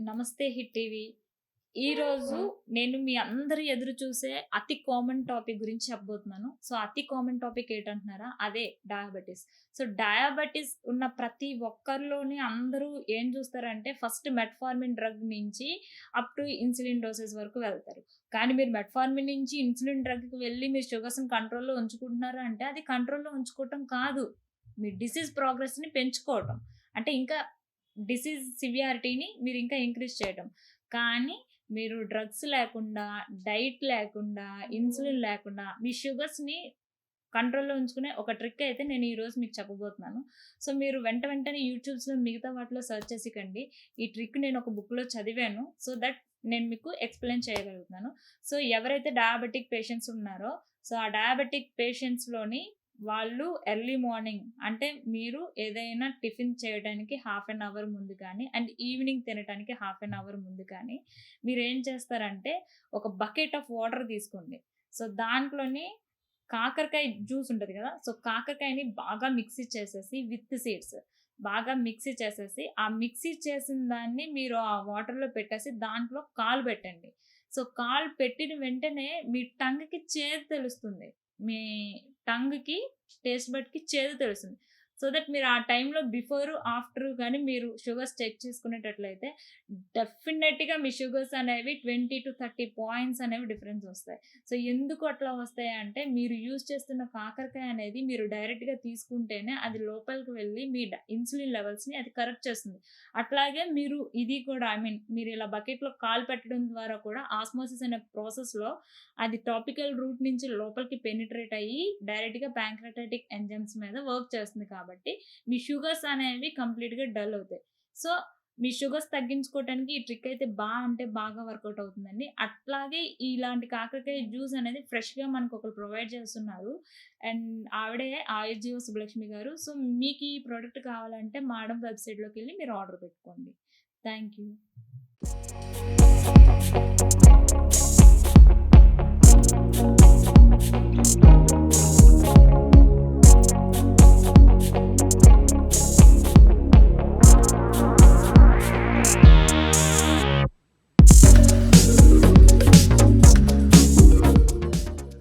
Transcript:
నమస్తే hit TV. ఈరోజు నేను మీ అందరు ఎదురు చూసే అతి కామన్ టాపిక్ గురించి చెప్పబోతున్నాను. సో అతి కామన్ టాపిక్ ఏంటంటున్నారా? అదే డయాబెటీస్. సో డయాబెటీస్ ఉన్న ప్రతి ఒక్కరిలోని అందరూ ఏం చూస్తారంటే ఫస్ట్ మెట్ఫార్మిన్ డ్రగ్ నుంచి అప్ టు ఇన్సులిన్ డోసెస్ వరకు వెళ్తారు. కానీ మీరు మెట్ఫార్మిన్ నుంచి ఇన్సులిన్ డ్రగ్కి వెళ్ళి మీరు షుగర్స్ని కంట్రోల్లో ఉంచుకుంటున్నారా అంటే అది కంట్రోల్లో ఉంచుకోవటం కాదు. మీ డిసీజ్ ప్రోగ్రెస్ని పెంచుకోవటం. అంటే ఇంకా డిసీజ్ సివియారిటీని మీరు ఇంకా ఇంక్రీజ్ చేయటం. కానీ మీరు డ్రగ్స్ లేకుండా డైట్ లేకుండా ఇన్సులిన్ లేకుండా మీ షుగర్స్ని కంట్రోల్లో ఉంచుకునే ఒక ట్రిక్ అయితే నేను ఈరోజు మీకు చెప్పబోతున్నాను. సో మీరు వెంట వెంటనే యూట్యూబ్స్లో మిగతా వాటిలో సెర్చ్ చేసికండి ఈ ట్రిక్ నేను ఒక బుక్లో చదివాను. సో దట్ నేను మీకు ఎక్స్ప్లెయిన్ చేయగలుగుతున్నాను సో ఎవరైతే డయాబెటిక్ పేషెంట్స్ ఉన్నారో సో ఆ డయాబెటిక్ పేషెంట్స్లోని వాళ్ళు ఎర్లీ మార్నింగ్ అంటే మీరు ఏదైనా టిఫిన్ చేయడానికి హాఫ్ అన్ అవర్ ముందు కానీ అండ్ ఈవినింగ్ తినడానికి హాఫ్ అన్ అవర్ ముందు కానీ మీరు ఏం చేస్తారంటే ఒక బకెట్ ఆఫ్ వాటర్ తీసుకోండి. సో దాంట్లోని కాకరకాయ జ్యూస్ ఉంటుంది కదా సో కాకరకాయని బాగా మిక్సీ చేసేసి విత్ సీడ్స్ బాగా మిక్సీ చేసేసి ఆ మిక్సీ చేసిన దాన్ని మీరు ఆ వాటర్లో పెట్టేసి దాంట్లో కాలు పెట్టండి. సో కాలు పెట్టిన వెంటనే మీ టంగ్కి చేదు తెలుస్తుంది. మీ టంగ్కి టేస్ట్ బట్కి చేదు తెలుస్తుంది. సో దట్ మీరు ఆ టైంలో బిఫోర్ ఆఫ్టర్ కానీ మీరు షుగర్స్ చెక్ చేసుకునేటట్లయితే డెఫినెట్గా మీ షుగర్స్ అనేవి ట్వంటీ టు థర్టీ పాయింట్స్ అనేవి డిఫరెన్స్ వస్తాయి. సో ఎందుకు అట్లా వస్తాయి అంటే మీరు యూజ్ చేస్తున్న కాకరకాయ అనేది మీరు డైరెక్ట్గా తీసుకుంటేనే అది లోపలికి వెళ్ళి మీ ఇన్సులిన్ లెవెల్స్ని అది కరెక్ట్ చేస్తుంది. అట్లాగే మీరు ఇది కూడా ఐ మీన్ మీరు ఇలా బకెట్లో కాలు పెట్టడం ద్వారా కూడా ఆస్మోసిస్ అనే ప్రాసెస్లో అది టాపికల్ రూట్ నుంచి లోపలికి పెనిట్రేట్ అయ్యి డైరెక్ట్గా ప్యాంక్రటైటిక్ ఎంజమ్స్ మీద వర్క్ చేస్తుంది కాబట్టి కాబట్టి మీ షుగర్స్ అనేవి కంప్లీట్గా డల్ అవుతాయి. సో మీ షుగర్స్ తగ్గించుకోవడానికి ఈ ట్రిక్ అయితే బాగా అంటే బాగా వర్కౌట్ అవుతుందండి. అట్లాగే ఇలాంటి కాకరకాయ జ్యూస్ అనేది ఫ్రెష్గా మనకు ఒకరు ప్రొవైడ్ చేస్తున్నారు. అండ్ ఆవిడే ఆయుర్జీవ సుబ్బలక్ష్మి గారు. సో మీకు ఈ ప్రోడక్ట్ కావాలంటే మాడం వెబ్సైట్లోకి వెళ్ళి మీరు ఆర్డర్ పెట్టుకోండి. Thank you